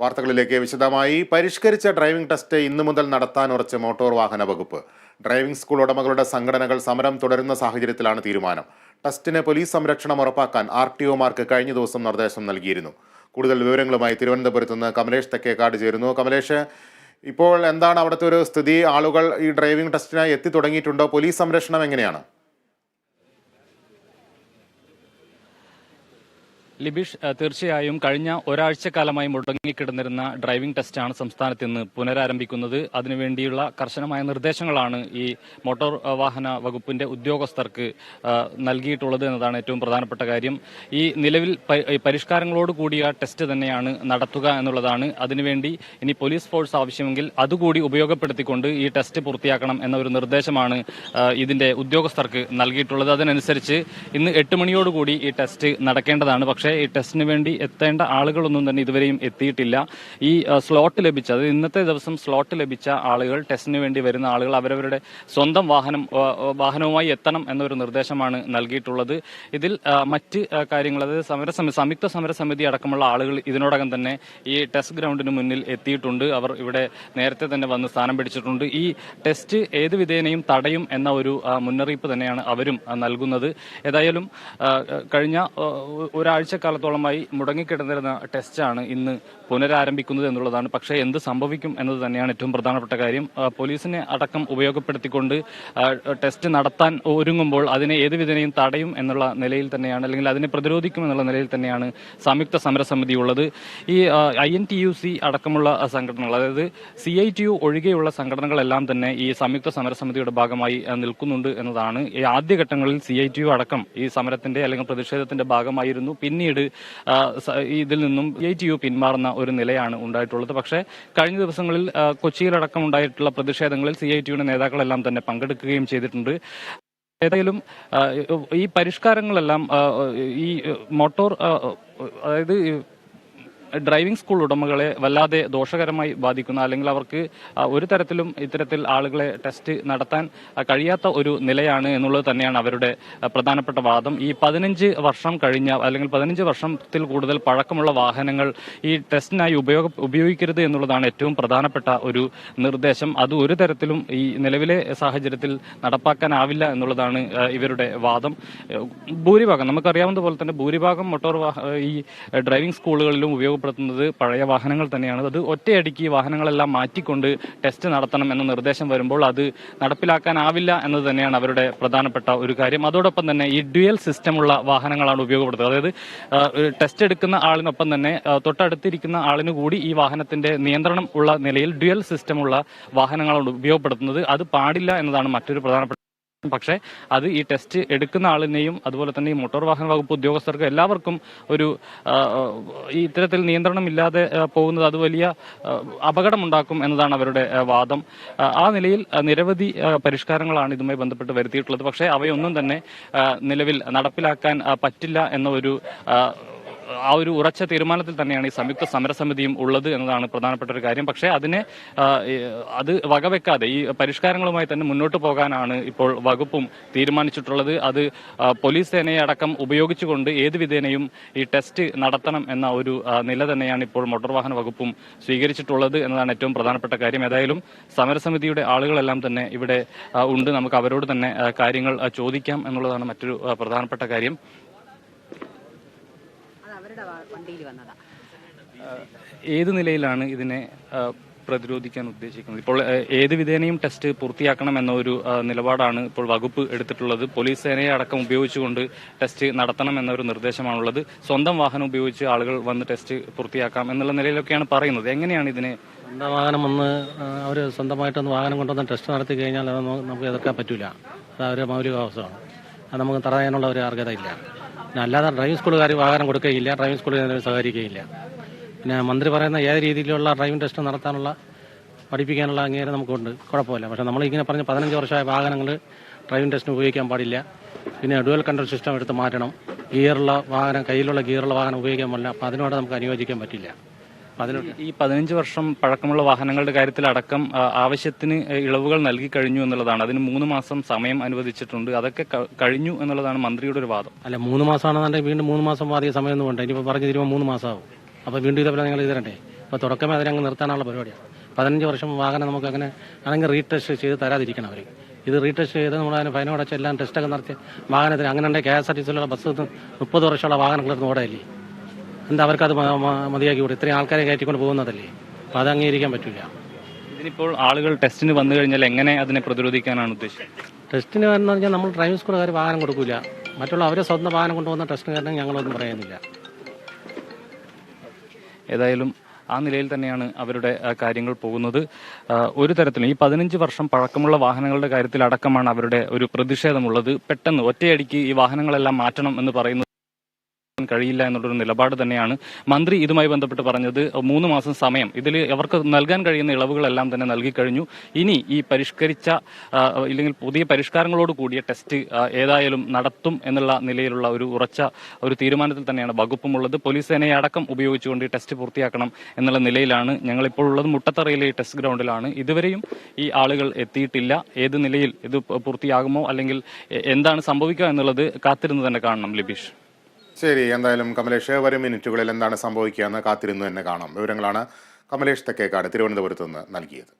വാർത്തകളിലേക്ക് വിശദമായി. പരിഷ്കരിച്ച ഡ്രൈവിംഗ് ടെസ്റ്റ് ഇന്നു മുതൽ നടത്താൻ ഉറച്ച് മോട്ടോർ വാഹന വകുപ്പ്. ഡ്രൈവിംഗ് സ്കൂൾ ഉടമകളുടെ സംഘടനകൾ സമരം തുടരുന്ന സാഹചര്യത്തിലാണ് തീരുമാനം. ടെസ്റ്റിന് പോലീസ് സംരക്ഷണം ഉറപ്പാക്കാൻ ആർ ടി ഒമാർക്ക് കഴിഞ്ഞ ദിവസം നിർദ്ദേശം നൽകിയിരുന്നു. കൂടുതൽ വിവരങ്ങളുമായി തിരുവനന്തപുരത്ത് നിന്ന് കമലേഷ് തെക്കേക്കാട് ചേരുന്നു. കമലേഷ് ഇപ്പോൾ എന്താണ് അവിടുത്തെ ഒരു സ്ഥിതി? ആളുകൾ ഈ ഡ്രൈവിംഗ് ടെസ്റ്റിനായി എത്തി തുടങ്ങിയിട്ടുണ്ടോ? പോലീസ് സംരക്ഷണം എങ്ങനെയാണ്? ലിബീഷ് തീർച്ചയായും കഴിഞ്ഞ ഒരാഴ്ചക്കാലമായി മുടങ്ങിക്കിടന്നിരുന്ന ഡ്രൈവിംഗ് ടെസ്റ്റാണ് സംസ്ഥാനത്ത് ഇന്ന് പുനരാരംഭിക്കുന്നത്. അതിനുവേണ്ടിയുള്ള കർശനമായ നിർദ്ദേശങ്ങളാണ് ഈ മോട്ടോർ വാഹന വകുപ്പിന്റെ ഉദ്യോഗസ്ഥർക്ക് നൽകിയിട്ടുള്ളത് എന്നതാണ് ഏറ്റവും പ്രധാനപ്പെട്ട കാര്യം. ഈ നിലവിൽ പരിഷ്കാരങ്ങളോട് കൂടിയ ടെസ്റ്റ് തന്നെയാണ് നടത്തുക എന്നുള്ളതാണ്. അതിനുവേണ്ടി ഇനി പോലീസ് ഫോഴ്സ് ആവശ്യമെങ്കിൽ അതുകൂടി ഉപയോഗപ്പെടുത്തിക്കൊണ്ട് ഈ ടെസ്റ്റ് പൂർത്തിയാക്കണം എന്ന ഒരു നിർദ്ദേശമാണ് ഇതിന്റെ ഉദ്യോഗസ്ഥർക്ക് നൽകിയിട്ടുള്ളത്. അതിനനുസരിച്ച് ഇന്ന് എട്ട് മണിയോടുകൂടി ഈ ടെസ്റ്റ് നടക്കേണ്ടതാണ്. പക്ഷേ ഈ ടെസ്റ്റിന് വേണ്ടി എത്തേണ്ട ആളുകളൊന്നും തന്നെ ഇതുവരെയും എത്തിയിട്ടില്ല. ഈ സ്ലോട്ട് ലഭിച്ച അത് ഇന്നത്തെ ദിവസം സ്ലോട്ട് ലഭിച്ച ആളുകൾ ടെസ്റ്റിന് വേണ്ടി വരുന്ന ആളുകൾ അവരവരുടെ സ്വന്തം വാഹനം വാഹനവുമായി എത്തണം എന്നൊരു നിർദ്ദേശമാണ് നൽകിയിട്ടുള്ളത്. ഇതിൽ മറ്റ് കാര്യങ്ങൾ അതായത് സമരസമിതി സംയുക്ത സമരസമിതി അടക്കമുള്ള ആളുകൾ ഇതിനോടകം തന്നെ ഈ ടെസ്റ്റ് ഗ്രൗണ്ടിന് മുന്നിൽ എത്തിയിട്ടുണ്ട്. അവർ ഇവിടെ നേരത്തെ തന്നെ വന്ന് സ്ഥാനം പിടിച്ചിട്ടുണ്ട്. ഈ ടെസ്റ്റ് ഏത് വിധേനയും തടയും എന്ന ഒരു മുന്നറിയിപ്പ് തന്നെയാണ് അവരും നൽകുന്നത്. ഏതായാലും കഴിഞ്ഞ ആ, ഒരാഴ്ചക്കാലത്തോളമായി മുടങ്ങിക്കിടന്നിരുന്ന ടെസ്റ്റാണ് ഇന്ന് പുനരാരംഭിക്കുന്നത് എന്നുള്ളതാണ്. പക്ഷേ എന്ത് സംഭവിക്കും എന്നത് തന്നെയാണ് ഏറ്റവും പ്രധാനപ്പെട്ട കാര്യം. പോലീസിനെ അടക്കം ഉപയോഗപ്പെടുത്തിക്കൊണ്ട് ടെസ്റ്റ് നടത്താൻ ഒരുങ്ങുമ്പോൾ അതിനെ ഏത് തടയും എന്നുള്ള നിലയിൽ തന്നെയാണ് അല്ലെങ്കിൽ അതിനെ പ്രതിരോധിക്കും എന്നുള്ള നിലയിൽ തന്നെയാണ് സംയുക്ത സമരസമിതി ഉള്ളത്. ഈ I N T U C അടക്കമുള്ള സംഘടനകൾ അതായത് സി ഐ ടി യു ഒഴികെയുള്ള സംഘടനകളെല്ലാം തന്നെ ഈ സംയുക്ത സമരസമിതിയുടെ ഭാഗമായി നിൽക്കുന്നുണ്ട് എന്നതാണ് ഈ ആദ്യഘട്ടങ്ങളിൽ സി ഐ ടി യു അടക്കം ഈ സമരത്തിന്റെ അല്ലെങ്കിൽ പ്രതിഷേധത്തിന്റെ ഭാഗമായിരുന്നു. പിന്നീട് ഈ ഇതിൽ നിന്നും എ ടി യു പിന്മാറുന്ന ഒരു നിലയാണ് ഉണ്ടായിട്ടുള്ളത്. പക്ഷേ കഴിഞ്ഞ ദിവസങ്ങളിൽ കൊച്ചിയിലടക്കം ഉണ്ടായിട്ടുള്ള പ്രതിഷേധങ്ങളിൽ സി ഐ നേതാക്കളെല്ലാം തന്നെ പങ്കെടുക്കുകയും ചെയ്തിട്ടുണ്ട്. ഏതായാലും ഈ പരിഷ്കാരങ്ങളെല്ലാം ഈ മോട്ടോർ അതായത് ഡ്രൈവിംഗ് സ്കൂൾ ഉടമകളെ വല്ലാതെ ദോഷകരമായി ബാധിക്കുന്ന അല്ലെങ്കിൽ അവർക്ക് ഒരു തരത്തിലും ഇത്തരത്തിൽ ആളുകളെ ടെസ്റ്റ് നടത്താൻ കഴിയാത്ത ഒരു നിലയാണ് എന്നുള്ളത് തന്നെയാണ് അവരുടെ പ്രധാനപ്പെട്ട വാദം. ഈ പതിനഞ്ച് വർഷം കഴിഞ്ഞ അല്ലെങ്കിൽ പതിനഞ്ച് വർഷത്തിൽ കൂടുതൽ പഴക്കമുള്ള വാഹനങ്ങൾ ഈ ടെസ്റ്റിനായി ഉപയോഗ ഉപയോഗിക്കരുത് എന്നുള്ളതാണ് ഏറ്റവും പ്രധാനപ്പെട്ട ഒരു നിർദ്ദേശം. അത് ഒരു തരത്തിലും ഈ നിലവിലെ സാഹചര്യത്തിൽ നടപ്പാക്കാനാവില്ല എന്നുള്ളതാണ് ഇവരുടെ വാദം. ഭൂരിഭാഗം നമുക്കറിയാവുന്ന പോലെ തന്നെ ഭൂരിഭാഗം മോട്ടോർ ഈ ഡ്രൈവിംഗ് സ്കൂളുകളിലും ഉപയോഗപ്പെടുത്തുന്നത് പഴയ വാഹനങ്ങൾ തന്നെയാണ്. അത് ഒറ്റയടിക്ക് വാഹനങ്ങളെല്ലാം മാറ്റിക്കൊണ്ട് ടെസ്റ്റ് നടത്തണം എന്ന നിർദ്ദേശം വരുമ്പോൾ അത് നടപ്പിലാക്കാനാവില്ല എന്നത് തന്നെയാണ് അവരുടെ പ്രധാനപ്പെട്ട ഒരു കാര്യം. അതോടൊപ്പം തന്നെ ഈ ഡ്യുവൽ സിസ്റ്റമുള്ള വാഹനങ്ങളാണ് ഉപയോഗപ്പെടുത്തുന്നത്. അതായത് ടെസ്റ്റ് എടുക്കുന്ന ആളിനൊപ്പം തന്നെ തൊട്ടടുത്തിരിക്കുന്ന ആളിനു കൂടി ഈ വാഹനത്തിന്റെ നിയന്ത്രണം ഉള്ള നിലയിൽ ഡ്യുവൽ സിസ്റ്റമുള്ള വാഹനങ്ങളാണ് ഉപയോഗപ്പെടുത്തുന്നത്. അത് പാടില്ല എന്നതാണ് മറ്റൊരു പ്രധാനപ്പെട്ട പക്ഷേ അത് ഈ ടെസ്റ്റ് എടുക്കുന്ന ആളിനെയും അതുപോലെ തന്നെ ഈ മോട്ടോർ വാഹന വകുപ്പ് ഉദ്യോഗസ്ഥർക്കും എല്ലാവർക്കും ഒരു ഇത്തരത്തിൽ നിയന്ത്രണമില്ലാതെ പോകുന്നത് അത് വലിയ അപകടമുണ്ടാക്കും എന്നതാണ് അവരുടെ വാദം. ആ നിലയിൽ നിരവധി പരിഷ്കാരങ്ങളാണ് ഇതുമായി ബന്ധപ്പെട്ട് വരുത്തിയിട്ടുള്ളത്. പക്ഷേ അവയൊന്നും തന്നെ നിലവിൽ നടപ്പിലാക്കാൻ പറ്റില്ല എന്ന ഒരു ആ, ഒരു ഉറച്ച തീരുമാനത്തിൽ തന്നെയാണ് ഈ സംയുക്ത സമരസമിതിയും ഉള്ളത് എന്നതാണ് പ്രധാനപ്പെട്ട ഒരു കാര്യം. പക്ഷേ അതിനെ അത് വകവെക്കാതെ ഈ പരിഷ്കാരങ്ങളുമായി തന്നെ മുന്നോട്ട് പോകാനാണ് ഇപ്പോൾ വകുപ്പും തീരുമാനിച്ചിട്ടുള്ളത്. അത് പോലീസ് സേനയെ അടക്കം ഉപയോഗിച്ചുകൊണ്ട് ഏത് വിധേനയും ഈ ടെസ്റ്റ് നടത്തണം എന്ന ഒരു നില തന്നെയാണ് ഇപ്പോൾ മോട്ടോർ വാഹന വകുപ്പും സ്വീകരിച്ചിട്ടുള്ളത് എന്നതാണ് ഏറ്റവും പ്രധാനപ്പെട്ട കാര്യം. ഏതായാലും സമരസമിതിയുടെ ആളുകളെല്ലാം തന്നെ ഇവിടെ ഉണ്ട്. നമുക്ക് അവരോട് തന്നെ കാര്യങ്ങൾ ചോദിക്കാം എന്നുള്ളതാണ് മറ്റൊരു പ്രധാനപ്പെട്ട കാര്യം. അത് അവരുടെ വണ്ടിയിൽ വന്നതാ. ഏത് നിലയിലാണ് ഇതിനെ പ്രതിരോധിക്കാൻ ഉദ്ദേശിക്കുന്നത്? ഇപ്പോൾ ഏത് വിധേനയും ടെസ്റ്റ് പൂർത്തിയാക്കണം എന്ന ഒരു നിലപാടാണ് ഇപ്പോൾ വകുപ്പ് എടുത്തിട്ടുള്ളത്. പോലീസ് സേനയെ അടക്കം ഉപയോഗിച്ചുകൊണ്ട് ടെസ്റ്റ് നടത്തണം എന്ന ഒരു നിർദ്ദേശമാണുള്ളത്. സ്വന്തം വാഹനം ഉപയോഗിച്ച് ആളുകൾ വന്ന് ടെസ്റ്റ് പൂർത്തിയാക്കാം എന്നുള്ള നിലയിലൊക്കെയാണ് പറയുന്നത്. എങ്ങനെയാണ് ഇതിനെ സ്വന്തം വാഹനം വന്ന് അവർ സ്വന്തമായിട്ടൊന്ന് വാഹനം കൊണ്ടുവന്ന് ടെസ്റ്റ് നടത്തി കഴിഞ്ഞാൽ അത് നമുക്ക് എതിർക്കാൻ പറ്റില്ല അത് അവരുടെ മൗലികാവസ്ഥയാണ് അത് നമുക്ക് തടയാനുള്ള ഒരു അർഹത ഇല്ല. അല്ലാതെ ഡ്രൈവിംഗ് സ്കൂളുകാർ വാഹനം കൊടുക്കുകയില്ല ഡ്രൈവിംഗ് അതിന് സഹകരിക്കുകയില്ല. പിന്നെ മന്ത്രി പറയുന്ന ഏത് രീതിയിലുള്ള ഡ്രൈവിംഗ് ടെസ്റ്റ് നടത്താനുള്ള പഠിപ്പിക്കാനുള്ള അംഗീകാരം നമുക്കുണ്ട്. കുഴപ്പമില്ല. പക്ഷേ നമ്മളിങ്ങനെ പറഞ്ഞ് പതിനഞ്ച് വർഷമായ വാഹനങ്ങൾ ഡ്രൈവിംഗ് ടെസ്റ്റിന് ഉപയോഗിക്കാൻ പാടില്ല. പിന്നെ ഡുവൽ കൺട്രോൾ സിസ്റ്റം എടുത്ത് മാറ്റണം. ഗിയറുള്ള വാഹനം കയ്യിലുള്ള ഗിയറുള്ള വാഹനം ഉപയോഗിക്കാൻ പാടില്ല. അപ്പോൾ അതിനോട് നമുക്ക് അനുയോജിക്കാൻ പറ്റില്ല. ഈ പതിനഞ്ച് വർഷം പഴക്കമുള്ള വാഹനങ്ങളുടെ കാര്യത്തിൽ അടക്കം ആവശ്യത്തിന് ഇളവുകൾ നൽകി കഴിഞ്ഞു എന്നുള്ളതാണ്. അതിന് മൂന്ന് മാസം സമയം അനുവദിച്ചിട്ടുണ്ട്. അതൊക്കെ കഴിഞ്ഞു എന്നുള്ളതാണ് മന്ത്രിയുടെ ഒരു വാദം. അല്ല മൂന്ന് മാസമാണെന്നുണ്ടെങ്കിൽ വീണ്ടും മൂന്ന് മാസം വാദിയ സമയം ഒന്നും വേണ്ട. ഇനിയിപ്പോൾ പറഞ്ഞു തരുമ്പോൾ മൂന്ന് മാസമാവും അപ്പോൾ വീണ്ടും ഇതേപോലെ നിങ്ങൾ ഇത് തരണ്ടേ അപ്പോൾ തുടക്കമേ അതിനങ്ങ് നിർത്താനുള്ള പരിപാടിയാണ്. പതിനഞ്ച് വർഷം വാഹനം നമുക്ക് അങ്ങനെ ആണെങ്കിൽ റീടെസ്റ്റ് ചെയ്ത് തരാതിരിക്കണം അവർ ഇത് റീടെസ്റ്റ് ചെയ്ത് നമ്മൾ അതിന് ഫൈൻ എല്ലാം ടെസ്റ്റൊക്കെ നടത്തി വാഹനത്തിന് അങ്ങനെ ഉണ്ടെങ്കിൽ കെ എസ് ആർ ടി സിയിലുള്ള ബസ് മുപ്പത് വർഷമുള്ള വാഹനങ്ങളൊന്നും ഓടയില്ലേ? എന്താ അവർക്കത് മതിയാക്കി കൂടെ ഇത്രയും ആൾക്കാരെ കയറ്റിക്കൊണ്ട് പോകുന്നതല്ലേ? അപ്പോൾ അത് അംഗീകരിക്കാൻ പറ്റില്ല ഇതിനിപ്പോൾ ആളുകൾ ടെസ്റ്റിന് വന്നു കഴിഞ്ഞാൽ എങ്ങനെ അതിനെ പ്രതിരോധിക്കാനാണ് ഉദ്ദേശിച്ചത് ടെസ്റ്റിന് എന്ന് പറഞ്ഞാൽ നമ്മൾ ഡ്രൈവിംഗ് സ്കൂളുകാർ വാഹനം കൊടുക്കില്ല മറ്റുള്ള അവരെ സ്വന്തം വാഹനം കൊണ്ടുപോകുന്ന ടെസ്റ്റിന് കാരണം ഞങ്ങളൊന്നും പറയുന്നില്ല. ഏതായാലും ആ നിലയിൽ തന്നെയാണ് അവരുടെ കാര്യങ്ങൾ പോകുന്നത്. ഒരു തരത്തിലും ഈ പതിനഞ്ച് വർഷം പഴക്കമുള്ള വാഹനങ്ങളുടെ കാര്യത്തിൽ അടക്കമാണ് അവരുടെ ഒരു പ്രതിഷേധമുള്ളത്. പെട്ടെന്ന് ഒറ്റയടിക്ക് ഈ വാഹനങ്ങളെല്ലാം മാറ്റണം എന്ന് പറയുന്നത് കഴിയില്ല എന്നുള്ളൊരു നിലപാട് തന്നെയാണ് മന്ത്രി ഇതുമായി ബന്ധപ്പെട്ട് പറഞ്ഞത്. മൂന്ന് മാസം സമയം. ഇതിൽ അവർക്ക് നൽകാൻ കഴിയുന്ന ഇളവുകളെല്ലാം തന്നെ നൽകി കഴിഞ്ഞു. ഇനി ഈ പരിഷ്കരിച്ച ഇല്ലെങ്കിൽ പുതിയ പരിഷ്കാരങ്ങളോട് കൂടിയ ടെസ്റ്റ് ഏതായാലും നടത്തും എന്നുള്ള നിലയിലുള്ള ഒരു ഉറച്ച ഒരു തീരുമാനത്തിൽ തന്നെയാണ് വകുപ്പുമുള്ളത്. പോലീസ് സേനയെ അടക്കം ഉപയോഗിച്ചുകൊണ്ട് ഈ ടെസ്റ്റ് പൂർത്തിയാക്കണം എന്നുള്ള നിലയിലാണ് ഞങ്ങളിപ്പോൾ ഉള്ളത്. മുട്ടത്തറയിലെ ഈ ടെസ്റ്റ് ഗ്രൗണ്ടിലാണ്. ഇതുവരെയും ഈ ആളുകൾ എത്തിയിട്ടില്ല. ഏത് നിലയിൽ ഇത് പൂർത്തിയാകുമോ അല്ലെങ്കിൽ എന്താണ് സംഭവിക്കുക എന്നുള്ളത് കാത്തിരുന്ന് തന്നെ കാണണം ലിബീഷ്. ശരി എന്തായാലും കമലേഷ് വരും മിനിറ്റുകളിൽ എന്താണ് സംഭവിക്കുക എന്ന് കാത്തിരുന്നു തന്നെ കാണാം. വിവരങ്ങളാണ് കമലേഷ് തെക്കേക്കാട് തിരുവനന്തപുരത്ത് നിന്ന് നൽകിയത്.